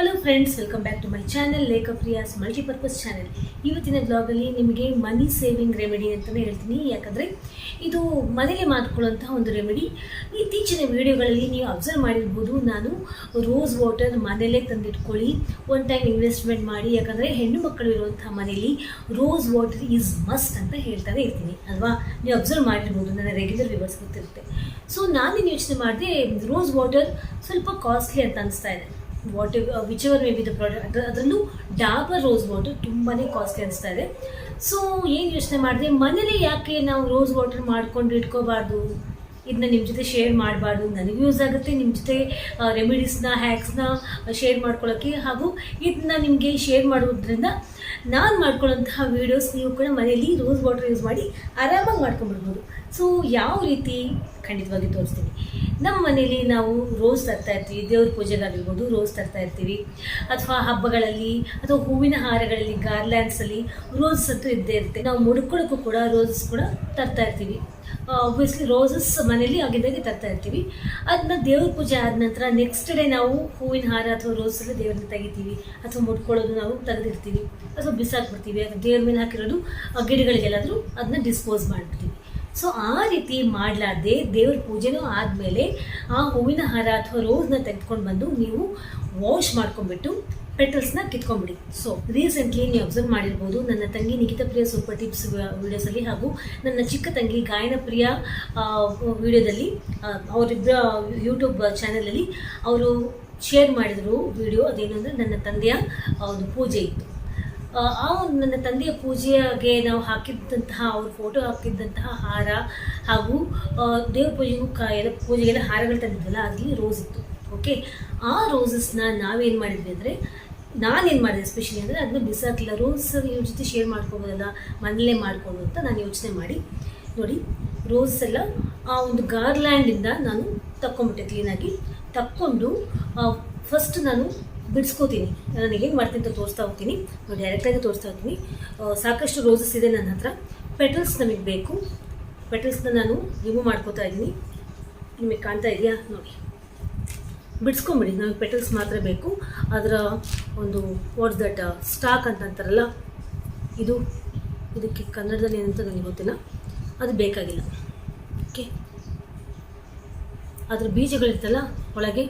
Hello friends welcome back to my channel ಲೇಖಕ ಪ್ರಿಯಾಸ್ multipurpose channel ಇವತ್ತಿನ ಬ್ಲಾಗಲ್ಲಿ ನಿಮಗೆ ಮನಿ ಸೇವಿಂಗ್ ರೆಮಿಡಿ ಅಂತಲೇ ಹೇಳ್ತೀನಿ. ಯಾಕಂದರೆ ಇದು ಮನೇಲಿ ಮಾಡ್ಕೊಳ್ಳುವಂತಹ ಒಂದು ರೆಮಿಡಿ ಇತ್ತೀಚಿನ ವಿಡಿಯೋಗಳಲ್ಲಿ ನೀವು ಅಬ್ಸರ್ವ್ ಮಾಡಿರ್ಬೋದು, ನಾನು ರೋಸ್ ವಾಟರ್ ಮನೆಯಲ್ಲೇ ತಂದಿಟ್ಕೊಳ್ಳಿ ಒನ್ ಟೈಮ್ ಇನ್ವೆಸ್ಟ್ಮೆಂಟ್ ಮಾಡಿ, ಯಾಕಂದರೆ ಹೆಣ್ಣು ಮಕ್ಕಳು ಇರುವಂತಹ ಮನೆಯಲ್ಲಿ ರೋಸ್ ವಾಟರ್ ಈಸ್ ಮಸ್ಟ್ ಅಂತ ಹೇಳ್ತಾನೆ ಇರ್ತೀನಿ. ಅಲ್ವಾ? ನೀವು ಅಬ್ಸರ್ವ್ ಮಾಡಿರ್ಬೋದು, ನನ್ನ ರೆಗ್ಯುಲರ್ ವ್ಯೂವರ್ಸ್ ಗೊತ್ತಿರುತ್ತೆ. ಸೊ ನಾನೇನು ಯೋಚನೆ ಮಾಡಿದೆ ರೋಸ್ ವಾಟರ್ ಸ್ವಲ್ಪ ಕಾಸ್ಟ್ಲಿ ಅಂತ ಅನಿಸ್ತಾ ಇದೆ. What which ever may be the product ಅದರಲ್ಲೂ ಡಾಬರ್ ರೋಸ್ ವಾಟರ್ ತುಂಬಾ ಕಾಸ್ಟ್ಲಿ ಅನಿಸ್ತಾ ಇದೆ. ಸೊ ಏನು ಯೋಚನೆ ಮಾಡಿದೆ? ಮನೇಲಿ ಯಾಕೆ ನಾವು ರೋಸ್ ವಾಟರ್ ಮಾಡ್ಕೊಂಡು ಇಟ್ಕೋಬಾರ್ದು? ಇದನ್ನ ನಿಮ್ಮ ಜೊತೆ ಶೇರ್ ಮಾಡಬಾರ್ದು. ನನಗೂ ಯೂಸ್ ಆಗುತ್ತೆ. ನಿಮ್ಮ ಜೊತೆ ರೆಮಿಡೀಸ್ನ ಹ್ಯಾಕ್ಸ್ನ ಶೇರ್ ಮಾಡ್ಕೊಳ್ಳೋಕ್ಕೆ ಹಾಗೂ ಇದನ್ನ ನಿಮಗೆ ಶೇರ್ ಮಾಡೋದ್ರಿಂದ ನಾನು ಮಾಡ್ಕೊಳ್ಳೋಂತಹ ವೀಡಿಯೋಸ್ ನೀವು ಕೂಡ ಮನೆಯಲ್ಲಿ ರೋಸ್ ವಾಟರ್ ಯೂಸ್ ಮಾಡಿ ಆರಾಮಾಗಿ ಮಾಡ್ಕೊಂಡ್ಬಿಡ್ಬೋದು. ಸೊ ಯಾವ ರೀತಿ ಖಂಡಿತವಾಗಿ ತೋರಿಸ್ತೀನಿ. ನಮ್ಮ ಮನೇಲಿ ನಾವು ರೋಸ್ ತರ್ತಾ ಇರ್ತೀವಿ, ದೇವ್ರ ಪೂಜೆಗಾಗಿರ್ಬೋದು ರೋಸ್ ತರ್ತಾ ಇರ್ತೀವಿ. ಅಥವಾ ಹಬ್ಬಗಳಲ್ಲಿ ಅಥವಾ ಹೂವಿನ ಹಾರಗಳಲ್ಲಿ, ಗಾರ್ಲ್ಯಾಂಡ್ಸಲ್ಲಿ ರೋಸ್ ಅಂತೂ ಇದ್ದೇ ಇರುತ್ತೆ. ನಾವು ಮುಡ್ಕೊಳ್ಳೋಕ್ಕೂ ಕೂಡ ರೋಸಸ್ ಕೂಡ ತರ್ತಾ ಇರ್ತೀವಿ. ಒಬ್ವಿಯಸ್ಲಿ ರೋಸಸ್ ಮನೇಲಿ ಆಗಿದ್ದಾಗೆ ತರ್ತಾ ಇರ್ತೀವಿ. ಅದನ್ನ ದೇವ್ರ ಪೂಜೆ ಆದ ನಂತರ ನೆಕ್ಸ್ಟ್ ಡೇ ನಾವು ಹೂವಿನ ಹಾರ ಅಥವಾ ರೋಸಲ್ಲಿ ದೇವ್ರನ್ನ ತೆಗಿತೀವಿ. ಅಥವಾ ಮುಡ್ಕೊಳ್ಳೋದು ನಾವು ತೆಗೆದಿರ್ತೀವಿ. ಅಥವಾ ಬಿಸಾಕ್ಬಿಡ್ತೀವಿ. ಅಥವಾ ದೇವ್ರ ಮೇಲೆ ಹಾಕಿರೋದು ಗಿಡಗಳಿಗೆಲ್ಲಾದರೂ ಅದನ್ನ ಡಿಸ್ಪೋಸ್ ಮಾಡಿಬಿಡ್ತೀವಿ. ಸೊ ಆ ರೀತಿ ಮಾಡಲಾರ್ದೆ ದೇವ್ರ ಪೂಜೆನೂ ಆದಮೇಲೆ ಆ ಹೂವಿನ ಹಾರ ಅಥವಾ ರೋಸ್ನ ತೆಗೆದುಕೊಂಡು ಬಂದು ನೀವು ವಾಶ್ ಮಾಡ್ಕೊಂಡ್ಬಿಟ್ಟು ಪೆಟಲ್ಸ್ನ ಕಿತ್ಕೊಂಡ್ಬಿಡಿ. ಸೊ ರೀಸೆಂಟ್ಲಿ ನೀವು ಅಬ್ಸರ್ವ್ ಮಾಡಿರ್ಬೋದು, ನನ್ನ ತಂಗಿ ನಿಖಿತ ಪ್ರಿಯ ಸೂಪರ್ ಟಿಪ್ಸ್ ವಿಡಿಯೋಸಲ್ಲಿ ಹಾಗೂ ನನ್ನ ಚಿಕ್ಕ ತಂಗಿ ಗಾಯನ ಪ್ರಿಯ ವಿಡಿಯೋದಲ್ಲಿ ಅವರಿಬ್ಬರ ಯೂಟ್ಯೂಬ್ ಚಾನಲಲ್ಲಿ ಅವರು ಶೇರ್ ಮಾಡಿದರು ವಿಡಿಯೋ ಅದೇನು ಅಂದರೆ ನನ್ನ ತಂದೆಯ ಒಂದು ಪೂಜೆ ಇತ್ತು. ಆ ಒಂದು ನನ್ನ ತಂದೆಯ ಪೂಜೆಗೆ ನಾವು ಹಾಕಿದ್ದಂತಹ ಅವ್ರ ಫೋಟೋ ಹಾಕಿದ್ದಂತಹ ಹಾರ ಹಾಗೂ ದೇವ್ರ ಪೂಜೆಗೂ ಎಲ್ಲ ಪೂಜೆಗೆಲ್ಲ ಹಾರಗಳು ತಂದಿದ್ದಲ್ಲ ಅದರಲ್ಲಿ ರೋಸ್ ಇತ್ತು. ಓಕೆ ಆ ರೋಸಸ್ನ ನಾವೇನು ಮಾಡಿದ್ವಿ ಅಂದರೆ, ನಾನೇನು ಮಾಡಿದೆ ಸ್ಪೆಷಲಿ ಅಂದರೆ ಅದನ್ನ ಬಿಸಾಕಿಲ್ಲ ರೋಸ್ ಇವ್ರ ಜೊತೆ ಶೇರ್ ಮಾಡ್ಕೋಬೋದಲ್ಲ, ಮನೇಲೇ ಮಾಡ್ಕೊಂಡು ಅಂತ ನಾನು ಯೋಚನೆ ಮಾಡಿ, ನೋಡಿ ರೋಸ್ ಎಲ್ಲ ಆ ಒಂದು ಗಾರ್ಲ್ಯಾಂಡಿಂದ ನಾನು ತಕ್ಕೊಂಬಿಟ್ಟೆ ಕ್ಲೀನಾಗಿ ತಕ್ಕೊಂಡು ಫಸ್ಟ್ ನಾನು ಬಿಡಿಸ್ಕೋತೀನಿ. ನಾನು ಹೇಗೆ ಮಾಡ್ತೀನಿ ಅಂತ ತೋರಿಸ್ತಾ ಹೋಗ್ತೀನಿ. ಡೈರೆಕ್ಟಾಗಿ ತೋರಿಸ್ತಾ ಹೋಗ್ತೀನಿ. ಸಾಕಷ್ಟು ರೋಸಸ್ ಇದೆ ನನ್ನ ಹತ್ರ. ಪೆಟಲ್ಸ್ ನಮಗೆ ಬೇಕು. ಪೆಟಲ್ಸ್ನ ನಾನು ರಿಮೂವ್ ಮಾಡ್ಕೋತಾ ಇದ್ದೀನಿ. ನಿಮಗೆ ಕಾಣ್ತಾ ಇದೆಯಾ? ನೋಡಿ. ಬಿಡಿಸ್ಕೊಂಬಿಡಿ. ನಮಗೆ ಪೆಟಲ್ಸ್ ಮಾತ್ರ ಬೇಕು. ಅದರ ಒಂದು ವಾಟ್ಸ್ ದಟ್ ಸ್ಟಾಕ್ ಅಂತ ಅಂತಾರಲ್ಲ? ಇದು. ಇದಕ್ಕೆ ಕನ್ನಡದಲ್ಲಿ ಏನಂತ ನನಗೆ ಗೊತ್ತಿಲ್ಲ. ಅದು ಬೇಕಾಗಿಲ್ಲ. ಓಕೆ ಅದರ ಬೀಜಗಳಿರ್ತಲ್ಲ, ಒಳಗೆ.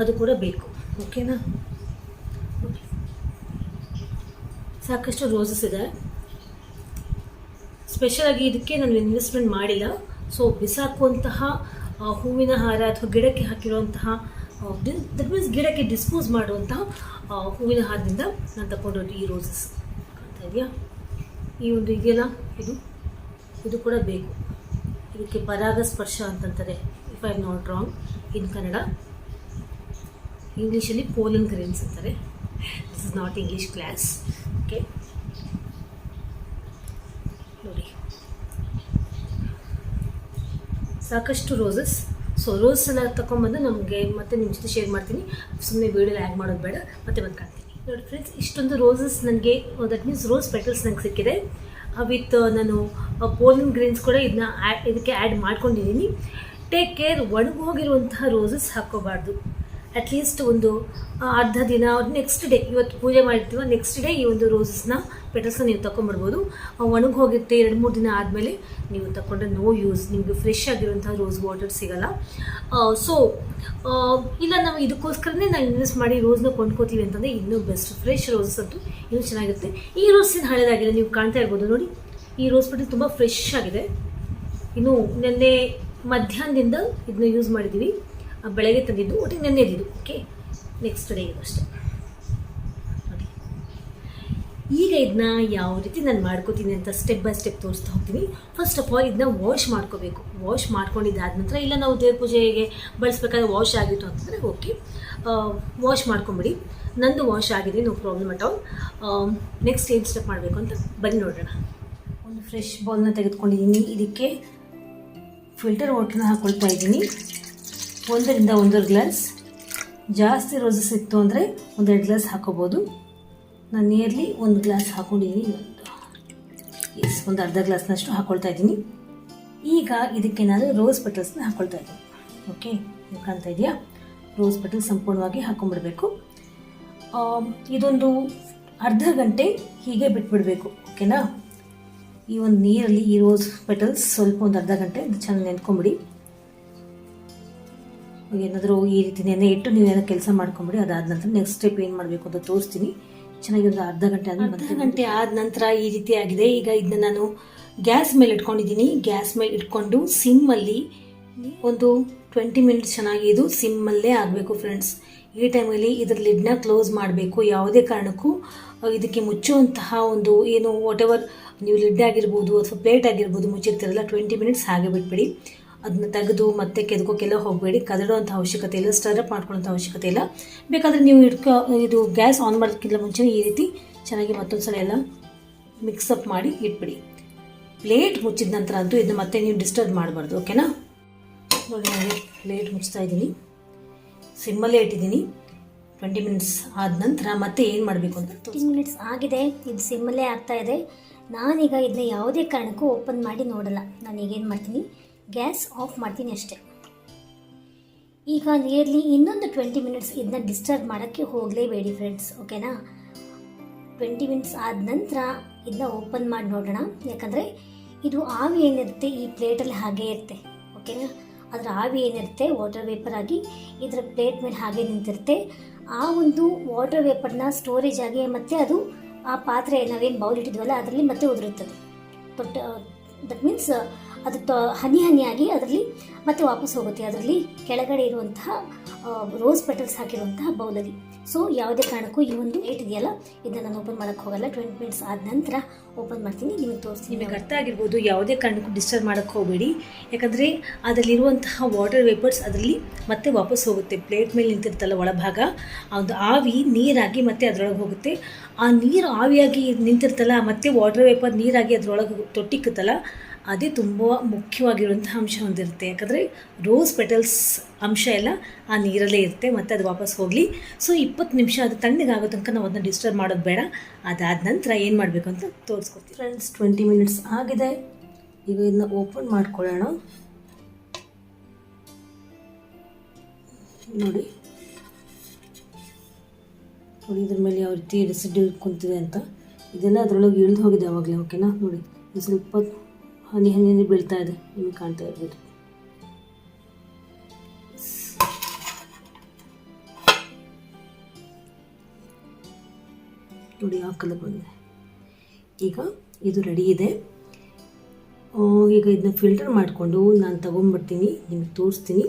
ಅದು ಕೂಡ ಬೇಕು, ಓಕೆನಾ. ಸಾಕಷ್ಟು ರೋಸಸ್ ಇದೆ. ಸ್ಪೆಷಲಾಗಿ ಇದಕ್ಕೆ ನಾನು ಇನ್ವೆಸ್ಟ್ಮೆಂಟ್ ಮಾಡಿಲ್ಲ. ಸೊ ಬಿಸಾಕುವಂತಹ ಹೂವಿನ ಹಾರ ಅಥವಾ ಗಿಡಕ್ಕೆ ಹಾಕಿರುವಂತಹ ದಟ್ ಮೀನ್ಸ್ ಗಿಡಕ್ಕೆ ಡಿಸ್ಪೋಸ್ ಮಾಡುವಂತಹ ಹೂವಿನ ಹಾರದಿಂದ ನಾನು ತಗೊಂಡು ಈ ರೋಸಸ್ ಅಂತ ಇದೆಯಾ? ಈ ಒಂದು ಇದೆಯಲ್ಲ, ಇದು? ಇದು ಕೂಡ ಬೇಕು. ಇದಕ್ಕೆ ಪರಾಗಸ್ಪರ್ಶ ಅಂತಂತಾರೆ if I am not wrong in Kannada ಇಂಗ್ಲೀಷಲ್ಲಿ ಪೋಲನ್ ಗ್ರೇನ್ಸ್ ಅಂತಾರೆ. This is not English class okay ನೋಡಿ. ಸಾಕಷ್ಟು ರೋಸಸ್ ಸೊ ರೋಸನ್ನ ತಗೊಂಬಂದು ನಮಗೆ ಮತ್ತೆ ನಿಮ್ಮ ಜೊತೆ ಶೇರ್ ಮಾಡ್ತೀನಿ. ಸುಮ್ಮನೆ ವೀಡಿಯೋ ಆ್ಯಡ್ ಮಾಡೋದು ಬೇಡ. ಮತ್ತೆ ಬಂದು ಕಾಣ್ತೀನಿ. ನೋಡಿ ಫ್ರೆಂಡ್ಸ್ ಇಷ್ಟೊಂದು ರೋಸಸ್ ನನಗೆ ದಟ್ ಮೀನ್ಸ್ ರೋಸ್ ಪೆಟಲ್ಸ್ ನಂಗೆ ಸಿಕ್ಕಿದೆ. ವಿತ್ ನಾನು ಪೋಲಿನ್ ಗ್ರೀನ್ಸ್ ಕೂಡ ಇದನ್ನ ಆ್ಯಡ್ ಇದಕ್ಕೆ ಆ್ಯಡ್ ಮಾಡ್ಕೊಂಡಿದ್ದೀನಿ ಟೇಕ್ ಕೇರ್ ಒಣಗೋಗಿರುವಂತಹ ರೋಸಸ್ ಹಾಕ್ಕೋಬಾರ್ದು ಅಟ್ಲೀಸ್ಟ್ ಒಂದು ಅರ್ಧ ದಿನ ನೆಕ್ಸ್ಟ್ ಡೇ ಇವತ್ತು ಪೂಜೆ ಮಾಡಿರ್ತೀವ ನೆಕ್ಸ್ಟ್ ಡೇ ಈ ಒಂದು ರೋಸಸ್ನ ಪೆಟಲ್ಸ್ನ ನೀವು ತೊಗೊಂಡ್ಬರ್ಬೋದು ಒಣಗಿ ಹೋಗಿರುತ್ತೆ ಎರಡು, ಮೂರು ದಿನ ಆದಮೇಲೆ ನೀವು ತಗೊಂಡ್ರೆ ನೋ ಯೂಸ್ ನಿಮಗೆ ಫ್ರೆಶ್ ಆಗಿರುವಂಥ ರೋಸ್ ವಾಟರ್ ಸಿಗಲ್ಲ. ಸೊ ಇಲ್ಲ, ನಾವು ಇದಕ್ಕೋಸ್ಕರನೇ ನಾವು ಇನ್ವೆಸ್ಟ್ ಮಾಡಿ ರೋಸ್ನ ಕೊಂಡ್ಕೋತೀವಿ ಅಂತಂದರೆ ಇನ್ನೂ ಬೆಸ್ಟ್ ಫ್ರೆಶ್ ರೋಸಸ್ ಅಂತೂ ಇನ್ನೂ ಚೆನ್ನಾಗಿರುತ್ತೆ. ಈ ರೋಸಿನ ಹಳೇದಾಗಿದೆ, ನೀವು ಕಾಣ್ತಾ ಇರ್ಬೋದು ನೋಡಿ. ಈ ರೋಸ್ ಪೆಟಲ್ ತುಂಬ ಫ್ರೆಶ್ ಆಗಿದೆ. ಇನ್ನು ನಿನ್ನೆ ಮಧ್ಯಾಹ್ನದಿಂದ ಇದನ್ನ ಯೂಸ್ ಮಾಡಿದ್ದೀವಿ ಬೆಳಗ್ಗೆ ತಂದಿದ್ದು ಒಟ್ಟಿಗೆ ನೆನ್ನೆದಿದ್ದು ಓಕೆ ನೆಕ್ಸ್ಟ್ ಡೇ ಇದು ಅಷ್ಟೇ. ನೋಡಿ ಈಗ ಇದನ್ನ ಯಾವ ರೀತಿ ನಾನು ಮಾಡ್ಕೋತೀನಿ ಅಂತ ಸ್ಟೆಪ್ ಬೈ ಸ್ಟೆಪ್ ತೋರಿಸ್ತಾ ಹೋಗ್ತೀನಿ. ಫಸ್ಟ್ ಆಫ್ ಆಲ್ ಇದನ್ನ ವಾಶ್ ಮಾಡ್ಕೋಬೇಕು. ವಾಶ್ ಮಾಡ್ಕೊಂಡಿದ್ದಾದ ನಂತರ, ಇಲ್ಲ ನಾವು ದೇವ್ರ ಪೂಜೆಗೆ ಬಳಸ್ಬೇಕಾದ್ರೆ ವಾಶ್ ಆಗಿತ್ತು ಅಂತಂದರೆ ಓಕೆ ವಾಶ್ ಮಾಡ್ಕೊಂಬಿಡಿ. ನಂದು ವಾಶ್ ಆಗಿದೆ no problem at all next ಏನು ಸ್ಟೆಪ್ ಮಾಡಬೇಕು ಅಂತ ಬನ್ನಿ ನೋಡೋಣ. ಒಂದು ಫ್ರೆಶ್ ಬೌಲ್ನ ತೆಗೆದುಕೊಂಡಿದ್ದೀನಿ. ಇದಕ್ಕೆ ಫಿಲ್ಟರ್ ವಾಟರ್ನ ಹಾಕ್ಕೊಳ್ತಾ ಇದ್ದೀನಿ. ಒಂದರಿಂದ ಒಂದೂವರೆ ಗ್ಲಾಸ್. ಜಾಸ್ತಿ ರೋಸಸ್ ಇತ್ತು ಅಂದರೆ ಒಂದೆರಡು ಗ್ಲಾಸ್ ಹಾಕೋಬೋದು. ನಾನು ನಿಯರ್ಲಿ ಒಂದು ಗ್ಲಾಸ್ ಹಾಕೊಂಡಿದ್ದೀನಿ ಎಸ್ ಒಂದು ಅರ್ಧ ಗ್ಲಾಸ್ನಷ್ಟು ಹಾಕ್ಕೊಳ್ತಾ ಇದ್ದೀನಿ. ಈಗ ಇದಕ್ಕೆ ನಾನು ರೋಸ್ ಪೆಟಲ್ಸ್ನ ಹಾಕ್ಕೊಳ್ತಾ ಇದ್ದೀನಿ. ಓಕೆ ಕಾಣ್ತಾ ಇದೆಯಾ ರೋಸ್ ಪೆಟಲ್ ಸಂಪೂರ್ಣವಾಗಿ ಹಾಕೊಂಡ್ಬಿಡ್ಬೇಕು. ಆಮ್, ಇದೊಂದು ಅರ್ಧ ಗಂಟೆ ಹೀಗೆ ಬಿಟ್ಬಿಡಬೇಕು. ಓಕೆನಾ ಈ ಒಂದು ನೀರಲ್ಲಿ ಈ ರೋಸ್ ಪೆಟಲ್ಸ್ ಸ್ವಲ್ಪ ಒಂದು ಅರ್ಧ ಗಂಟೆ ಚೆನ್ನಾಗಿ ನೆನ್ಕೊಂಬಿಡಿ. ಏನಾದರೂ ಈ ರೀತಿ ನೆನೆ ಇಟ್ಟು ಏನೋ ಕೆಲಸ ಮಾಡ್ಕೊಂಬಿಡಿ ಅದಾದ ನಂತರ ನೆಕ್ಸ್ಟ್ ಸ್ಟೆಪ್ ಏನು ಮಾಡಬೇಕು ಅಂತ ತೋರಿಸ್ತೀನಿ. ಚೆನ್ನಾಗಿ ಒಂದು ಅರ್ಧ ಗಂಟೆ ಆದ್ಮೇಲೆ ಅರ್ಧ ಗಂಟೆ ಆದ ನಂತರ ಈ ರೀತಿ ಆಗಿದೆ. ಈಗ ಇದನ್ನ ನಾನು ಗ್ಯಾಸ್ ಮೇಲೆ ಇಟ್ಕೊಂಡಿದ್ದೀನಿ. ಗ್ಯಾಸ್ ಮೇಲೆ ಇಟ್ಕೊಂಡು ಸಿಮ್ಮಲ್ಲಿ ಒಂದು ಟ್ವೆಂಟಿ ಮಿನಿಟ್ಸ್ ಚೆನ್ನಾಗಿ ಇದು ಸಿಮ್ಮಲ್ಲೇ ಆಗಬೇಕು ಫ್ರೆಂಡ್ಸ್ ಈ ಟೈಮಲ್ಲಿ ಇದ್ರ ಲಿಡ್ನ ಕ್ಲೋಸ್ ಮಾಡಬೇಕು. ಯಾವುದೇ ಕಾರಣಕ್ಕೂ ಇದಕ್ಕೆ ಮುಚ್ಚುವಂತಹ ಒಂದು ಏನು ವಾಟ್ ಎವರ್ ನೀವು ಲಿಡ್ ಆಗಿರ್ಬೋದು ಅಥವಾ ಪ್ಲೇಟ್ ಆಗಿರ್ಬೋದು ಮುಚ್ಚಿರ್ತೀರಲ್ಲ ಟ್ವೆಂಟಿ ಮಿನಿಟ್ಸ್ ಹಾಗೆ ಬಿಟ್ಬಿಡಿ. ಅದನ್ನ ತೆಗೆದು ಮತ್ತೆ ಕೆದಕೋಕೆಲ್ಲ ಹೋಗಬೇಡಿ. ಕದಡುವಂಥ ಅವಶ್ಯಕತೆ ಇಲ್ಲ ಸ್ಟರಪ್ ಮಾಡ್ಕೊಳ್ಳೋಂಥ ಅವಶ್ಯಕತೆ ಇಲ್ಲ. ಬೇಕಾದರೆ ನೀವು ಇಟ್ಕೊ, ಇದು ಗ್ಯಾಸ್ ಆನ್ ಮಾಡೋದಕ್ಕಿಂತ ಮುಂಚೆ ಈ ರೀತಿ ಚೆನ್ನಾಗಿ ಮತ್ತೊಂದು ಸಲ ಎಲ್ಲ ಮಿಕ್ಸಪ್ ಮಾಡಿ ಇಟ್ಬಿಡಿ. ಪ್ಲೇಟ್ ಮುಚ್ಚಿದ ನಂತರ ಅಂತೂ ಇದನ್ನ ಮತ್ತೆ ನೀವು ಡಿಸ್ಟರ್ಬ್ ಮಾಡಬಾರ್ದು ಓಕೆನಾ ನೋಡಿ ನಾನು ಪ್ಲೇಟ್ ಮುಚ್ತಾ ಇದ್ದೀನಿ. ಸಿಮ್ಮಲ್ಲೇ ಇಟ್ಟಿದ್ದೀನಿ. ಟ್ವೆಂಟಿ ಮಿನಿಟ್ಸ್ ಆದ ನಂತರ ಮತ್ತೆ ಏನು ಮಾಡಬೇಕು ಅಂತ. ಫಿಫ್ಟೀನ್ ಮಿನಿಟ್ಸ್ ಆಗಿದೆ. ಇದು ಸಿಮ್ಮಲ್ಲೇ ಆಗ್ತಾ ಇದೆ. ನಾನೀಗ ಇದನ್ನ ಯಾವುದೇ ಕಾರಣಕ್ಕೂ ಓಪನ್ ಮಾಡಿ ನೋಡಲ್ಲ. ನಾನು ಈಗೇನು ಮಾಡ್ತೀನಿ? ಗ್ಯಾಸ್ ಆಫ್ ಮಾಡ್ತೀನಿ ಅಷ್ಟೇ. ಈಗ ನಿಯರ್ಲಿ ಇನ್ನೊಂದು ಟ್ವೆಂಟಿ ಮಿನಿಟ್ಸ್ ಇದನ್ನ ಡಿಸ್ಟರ್ಬ್ ಮಾಡೋಕ್ಕೆ ಹೋಗಲೇಬೇಡಿ ಫ್ರೆಂಡ್ಸ್ ಓಕೆನಾ ಟ್ವೆಂಟಿ ಮಿನಿಟ್ಸ್ ಆದ ನಂತರ ಇದನ್ನ ಓಪನ್ ಮಾಡಿ ನೋಡೋಣ. ಯಾಕಂದರೆ ಇದು ಆವಿ ಏನಿರುತ್ತೆ ಈ ಪ್ಲೇಟಲ್ಲಿ ಹಾಗೇ ಇರುತ್ತೆ ಓಕೆನಾ ಅದರ ಆವಿ ಏನಿರುತ್ತೆ ವಾಟರ್ ವೇಪರ್ ಆಗಿ ಇದರ ಪ್ಲೇಟ್ ಮೇಲೆ ಹಾಗೆ ನಿಂತಿರುತ್ತೆ. ಆ ಒಂದು ವಾಟರ್ ವೇಪರ್ನ ಸ್ಟೋರೇಜ್ ಆಗಿ ಮತ್ತು ಅದು ಆ ಪಾತ್ರೆ ನಾವೇನು ಬೌಲ್ ಇಟ್ಟಿದ್ವಲ್ಲ ಅದರಲ್ಲಿ ಮತ್ತೆ ಉದುರುತ್ತದೆ. ದಟ್ ಮೀನ್ಸ್ ಅದು ತ, ಹನಿ ಹನಿಯಾಗಿ ಅದರಲ್ಲಿ ಮತ್ತೆ ವಾಪಸ್ ಹೋಗುತ್ತೆ. ಅದರಲ್ಲಿ ಕೆಳಗಡೆ ಇರುವಂತಹ ರೋಸ್ ಪೆಟಲ್ಸ್ ಹಾಕಿರುವಂತಹ ಬೌಲಲ್ಲಿ ಸೊ ಯಾವುದೇ ಕಾರಣಕ್ಕೂ ಈ ಒಂದು ಏಟ್ ಇದೆಯಲ್ಲ? ಇದನ್ನ ನಾನು ಓಪನ್ ಮಾಡೋಕ್ಕೆ ಹೋಗಲ್ಲ. ಟ್ವೆಂಟಿ ಮಿನಿಟ್ಸ್ ಆದ ನಂತರ ಓಪನ್ ಮಾಡ್ತೀನಿ. ನಿಮಗೆ ತೋರಿಸ್ತೀನಿ. ನಿಮಗೆ ಅರ್ಥ ಆಗಿರ್ಬೋದು. ಯಾವುದೇ ಕಾರಣಕ್ಕೂ ಡಿಸ್ಟರ್ಬ್ ಮಾಡೋಕ್ಕೆ ಹೋಗಬೇಡಿ. ಯಾಕಂದರೆ ಅದರಲ್ಲಿರುವಂತಹ ವಾಟರ್ ವೇಪರ್ಸ್ ಅದರಲ್ಲಿ ಮತ್ತೆ ವಾಪಸ್ ಹೋಗುತ್ತೆ. ಪ್ಲೇಟ್ ಮೇಲೆ ನಿಂತಿರ್ತಲ್ಲ ಒಳಭಾಗ. ಆ ಒಂದು ಆವಿ ನೀರಾಗಿ ಮತ್ತೆ ಅದರೊಳಗೆ ಹೋಗುತ್ತೆ. ಆ ನೀರು ಆವಿಯಾಗಿ ನಿಂತಿರ್ತಲ್ಲ ಮತ್ತೆ ವಾಟರ್ ವೇಪರ್ ನೀರಾಗಿ ಅದರೊಳಗೆ ತೊಟ್ಟಿಕ್ಕುತ್ತಲ್ಲ ಅದೇ ತುಂಬ ಮುಖ್ಯವಾಗಿರುವಂಥ ಅಂಶ ಹೊಂದಿರುತ್ತೆ. ಯಾಕಂದರೆ ರೋಸ್ ಪೆಟಲ್ಸ್ ಅಂಶ ಎಲ್ಲ ಆ ನೀರಲ್ಲೇ ಇರುತ್ತೆ, ಮತ್ತು ಅದು ವಾಪಸ್ ಹೋಗಲಿ. ಸೊ ಇಪ್ಪತ್ತು ನಿಮಿಷ ಅದು ತಣ್ಣಗಾಗೋ ತನಕ ನಾವು ಅದನ್ನ ಡಿಸ್ಟರ್ಬ್ ಮಾಡೋದು ಬೇಡ. ಅದಾದ ನಂತರ ಏನು ಮಾಡಬೇಕು ಅಂತ ತೋರಿಸ್ಕೊಡ್ತೀವಿ. ಫ್ರೆಂಡ್ಸ್ ಟ್ವೆಂಟಿ ಮಿನಿಟ್ಸ್ ಆಗಿದೆ. ಈಗ ಇದನ್ನ ಓಪನ್ ಮಾಡ್ಕೊಳ್ಳೋಣ. ನೋಡಿ. ನೋಡಿ, ಇದ್ರ ಮೇಲೆ ಯಾವ ರೀತಿ ರೆಸಿಡ್ಯೂ ಕುಂತಿದೆ ಅಂತ. ಇದೆಲ್ಲ ಅದರೊಳಗೆ ಇಳಿದು ಹೋಗಿದೆ ಅವಾಗಲೇ ಓಕೆನಾ ನೋಡಿ ಸ್ವಲ್ಪ ಹನಿ ಹನಿ ಬೀಳ್ತಾ ಇದೆ, ನಿಮಗೆ ಕಾಣ್ತಾ ಇರ್ಬೋದು. ನೋಡಿ ಯಾವ ಕಲರ್ ಬಂದಿದೆ. ಈಗ ಇದು ರೆಡಿ ಇದೆ. ಈಗ ಇದನ್ನ ಫಿಲ್ಟರ್ ಮಾಡಿಕೊಂಡು ನಾನು ತಗೊಂಡ್ಬರ್ತೀನಿ, ನಿಮಗೆ ತೋರಿಸ್ತೀನಿ.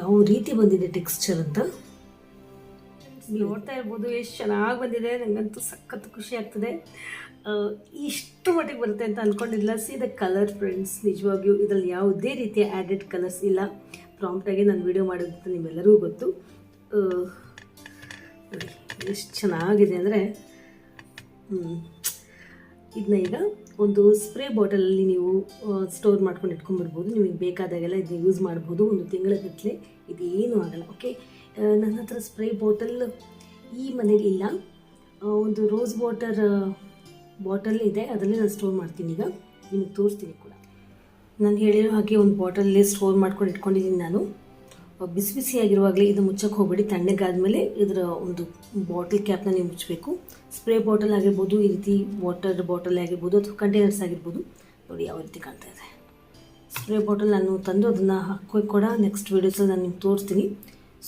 ಯಾವ ರೀತಿ ಬಂದಿದೆ ಟೆಕ್ಸ್ಚರ್ ಅಂತ? ನೋಡ್ತಾ ಇರ್ಬೋದು, ಎಷ್ಟು ಚೆನ್ನಾಗಿ ಬಂದಿದೆ ನನಗಂತೂ ಸಖತ್ ಖುಷಿ ಆಗ್ತದೆ. ಇಷ್ಟು ಮಟ್ಟಿಗೆ ಬರುತ್ತೆ ಅಂತ ಅಂದ್ಕೊಂಡಿಲ್ಲ ದ ಕಲರ್ ಫ್ರೆಂಡ್ಸ್ ನಿಜವಾಗಿಯೂ ಇದರಲ್ಲಿ ಯಾವುದೇ ರೀತಿಯ ಆ್ಯಡೆಡ್ ಕಲರ್ಸ್ ಇಲ್ಲ. ಪ್ರಾಂಪ್ಟಾಗಿ ನಾನು ವಿಡಿಯೋ ಮಾಡೋದಂತ ನಿಮ್ಮೆಲ್ಲರಿಗೂ ಗೊತ್ತು. ಎಷ್ಟು ಚೆನ್ನಾಗಿದೆ ಅಂದರೆ ಇದನ್ನ ಈಗ ಒಂದು ಸ್ಪ್ರೇ ಬಾಟಲಲ್ಲಿ ನೀವು ಸ್ಟೋರ್ ಮಾಡ್ಕೊಂಡು ಇಟ್ಕೊಂಡ್ಬಿಡ್ಬೋದು. ನಿಮಗೆ ಬೇಕಾದಾಗೆಲ್ಲ ಇದನ್ನ ಯೂಸ್ ಮಾಡ್ಬೋದು. ಒಂದು ತಿಂಗಳ ಗಟ್ಟಲೆ ಇದೇನು ಆಗಲ್ಲ ಓಕೆ ನನ್ನ ಹತ್ರ ಸ್ಪ್ರೇ ಬಾಟಲ್ ಈ ಮನೇಲಿ ಇಲ್ಲ. ಒಂದು ರೋಸ್ ವಾಟರ್ ಬಾಟಲ್ ಇದೆ ಅದರಲ್ಲಿ ನಾನು ಸ್ಟೋರ್ ಮಾಡ್ತೀನಿ ಈಗ. ನಿಮಗೆ ತೋರಿಸ್ತೀನಿ ಕೂಡ. ನಾನು ಹೇಳಿರೋ ಹಾಗೆ ಒಂದು ಬಾಟಲಲ್ಲಿ ಸ್ಟೋರ್ ಮಾಡ್ಕೊಂಡು ಇಟ್ಕೊಂಡಿದ್ದೀನಿ ನಾನು. ಬಿಸಿ ಬಿಸಿ ಆಗಿರುವಾಗಲೇ ಇದು ಮುಚ್ಚಕ್ಕೆ ಹೋಗಬೇಡಿ. ತಣ್ಣಗಾದಮೇಲೆ ಇದರ ಒಂದು ಬಾಟಲ್ ಕ್ಯಾಪ್ನ ನೀವು ಮುಚ್ಚಬೇಕು. ಸ್ಪ್ರೇ ಬಾಟಲ್ ಆಗಿರ್ಬೋದು, ಈ ರೀತಿ ವಾಟರ್ ಬಾಟಲ್ ಆಗಿರ್ಬೋದು ಅಥವಾ ಕಂಟೈನರ್ಸ್ ಆಗಿರ್ಬೋದು. ನೋಡಿ ಯಾವ ರೀತಿ ಕಾಣ್ತಾ ಇದೆ. ಸ್ಪ್ರೇ ಬಾಟಲ್ ನಾನು ತಂದು ಅದನ್ನು ಹಾಕೋ ಕೂಡ. ನೆಕ್ಸ್ಟ್ ವೀಡಿಯೋಸಲ್ಲಿ ನಾನು ನಿಮ್ಗೆ ತೋರಿಸ್ತೀನಿ.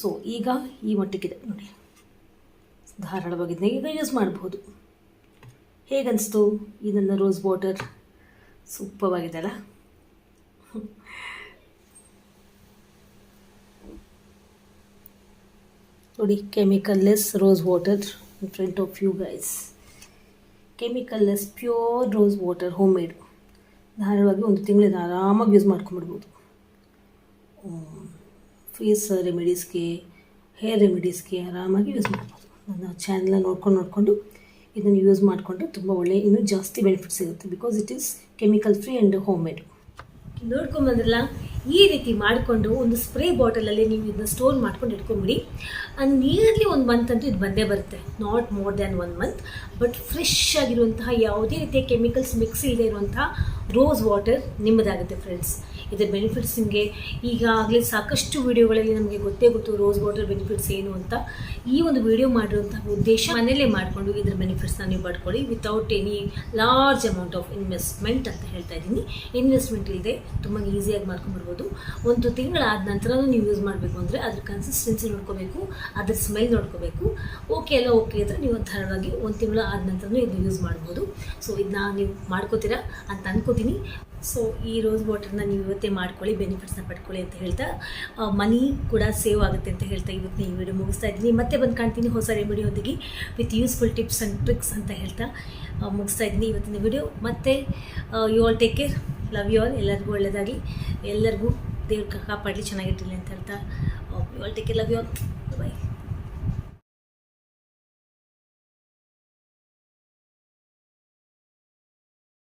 ಸೊ ಈಗ ಈ ಮಟ್ಟಕ್ಕಿದೆ ನೋಡಿ. ಧಾರಾಳವಾಗಿದ್ದೆ ಈಗ ಯೂಸ್ ಮಾಡಬಹುದು ಹೇಗನ್ನಿಸ್ತು ಈ ರೋಸ್ ವಾಟರ್ ಸೂಪರ್ವಾಗಿದೆ ಅಲ್ಲ? ನೋಡಿ, chemicalless rose water in front of you guys. Chemicalless pure rose water homemade ಧಾರಾಳವಾಗಿ ಒಂದು ತಿಂಗಳಿಂದ ಆರಾಮಾಗಿ ಯೂಸ್ ಮಾಡ್ಕೊಂಬಿಡ್ಬೋದು ಫೇಸ್ ರೆಮಿಡೀಸ್ಗೆ, ಹೇರ್ ರೆಮಿಡೀಸ್ಗೆ ಆರಾಮಾಗಿ ಯೂಸ್ ಮಾಡ್ಬೋದು. ನನ್ನ ಚಾನಲ್ನ ನೋಡ್ಕೊಂಡು ನೋಡಿಕೊಂಡು ಇದನ್ನು ಯೂಸ್ ಮಾಡಿಕೊಂಡ್ರೆ ತುಂಬ ಒಳ್ಳೆಯ ಇನ್ನೂ ಜಾಸ್ತಿ ಬೆನಿಫಿಟ್ ಸಿಗುತ್ತೆ. Because it is chemical free and home made ನೋಡ್ಕೊಂಬಂದ್ರಲ್ಲ ಈ ರೀತಿ ಮಾಡಿಕೊಂಡು ಒಂದು ಸ್ಪ್ರೇ ಬಾಟಲಲ್ಲಿ ನೀವು ಇದನ್ನ ಸ್ಟೋರ್ ಮಾಡ್ಕೊಂಡು ಇಟ್ಕೊಂಬಿಡಿ. ಅಂಡ್ ನಿಯರ್ಲಿ ಒಂದು ಮಂತ್ ಅಂತೂ ಇದು ಬಂದೇ ಬರುತ್ತೆ. Not more than one month but fresh ಆಗಿರುವಂತಹ ಯಾವುದೇ ರೀತಿಯ ಕೆಮಿಕಲ್ಸ್ ಮಿಕ್ಸ್ ಇಲ್ಲದೆ ಇರುವಂತಹ ರೋಸ್ ವಾಟರ್ ನಿಮ್ಮದಾಗುತ್ತೆ ಫ್ರೆಂಡ್ಸ್ ಇದರ ಬೆನಿಫಿಟ್ಸ್ ನಿಮಗೆ ಈಗಾಗಲೇ ಸಾಕಷ್ಟು ವಿಡಿಯೋಗಳಲ್ಲಿ ನಮಗೆ ಗೊತ್ತೇ ಗೊತ್ತು ರೋಸ್ ವಾಟರ್ ಬೆನಿಫಿಟ್ಸ್ ಏನು ಅಂತ. ಈ ಒಂದು ವಿಡಿಯೋ ಮಾಡಿರುವಂತಹ ಉದ್ದೇಶ ಮನೆಯಲ್ಲೇ ಮಾಡಿಕೊಂಡು ಇದರ ಬೆನಿಫಿಟ್ಸ್ನ ನೀವು ಪಡ್ಕೊಳ್ಳಿ without any large amount of investment ಅಂತ ಹೇಳ್ತಾ ಇದ್ದೀನಿ. ಇನ್ವೆಸ್ಟ್ಮೆಂಟ್ ಇಲ್ಲದೆ ತುಂಬ ಈಸಿಯಾಗಿ ಮಾಡ್ಕೊಂಡ್ಬಿಡ್ಬೋದು ಒಂದು ತಿಂಗಳಾದ ನಂತರನೂ ನೀವು ಯೂಸ್ ಮಾಡಬೇಕು ಅಂದರೆ ಅದ್ರ ಕನ್ಸಿಸ್ಟೆನ್ಸಿ ನೋಡ್ಕೋಬೇಕು, ಅದ್ರ ಸ್ಮೆಲ್ ನೋಡ್ಕೋಬೇಕು. ಓಕೆ ಎಲ್ಲ ಓಕೆ ಅಂದರೆ ನೀವು ಧಾರಾಳವಾಗಿ ಒಂದು ತಿಂಗಳು ಆದ ನಂತರನೂ ಇದನ್ನ ಯೂಸ್ ಮಾಡ್ಬೋದು. ಸೊ ಇದನ್ನ ನೀವು ಮಾಡ್ಕೋತೀರಾ ಅಂತ ಅನ್ಕೋತೀನಿ. ಸೊ ಈ ರೋಸ್ ವಾಟರ್ನ ನೀವು ಇವತ್ತೇ ಮಾಡ್ಕೊಳ್ಳಿ ಬೆನಿಫಿಟ್ಸ್ನ ಪಡ್ಕೊಳ್ಳಿ ಅಂತ ಹೇಳ್ತಾ ಮನಿ ಕೂಡ ಸೇವ್ ಆಗುತ್ತೆ ಅಂತ ಹೇಳ್ತಾ ಇವತ್ತಿನ ಈ ವಿಡಿಯೋ ಮುಗಿಸ್ತಾ ಇದ್ದೀನಿ. ಮತ್ತೆ ಬಂದು ಕಾಣ್ತೀನಿ ಹೊಸ ರೆಮಿಡಿಯೊಂದಿಗೆ with useful tips and tricks ಅಂತ ಹೇಳ್ತಾ ಮುಗಿಸ್ತಾ ಇದ್ದೀನಿ ಇವತ್ತಿನ ವಿಡಿಯೋ ಮತ್ತೆ you all take care love you all ಎಲ್ಲರಿಗೂ ಒಳ್ಳೆಯದಾಗಲಿ ಎಲ್ಲರಿಗೂ ದೇವ್ರ ಕಾಪಾಡಲಿ ಚೆನ್ನಾಗಿಟ್ಟಿರಲಿ ಅಂತ ಹೇಳ್ತಾ you all take care love you all bye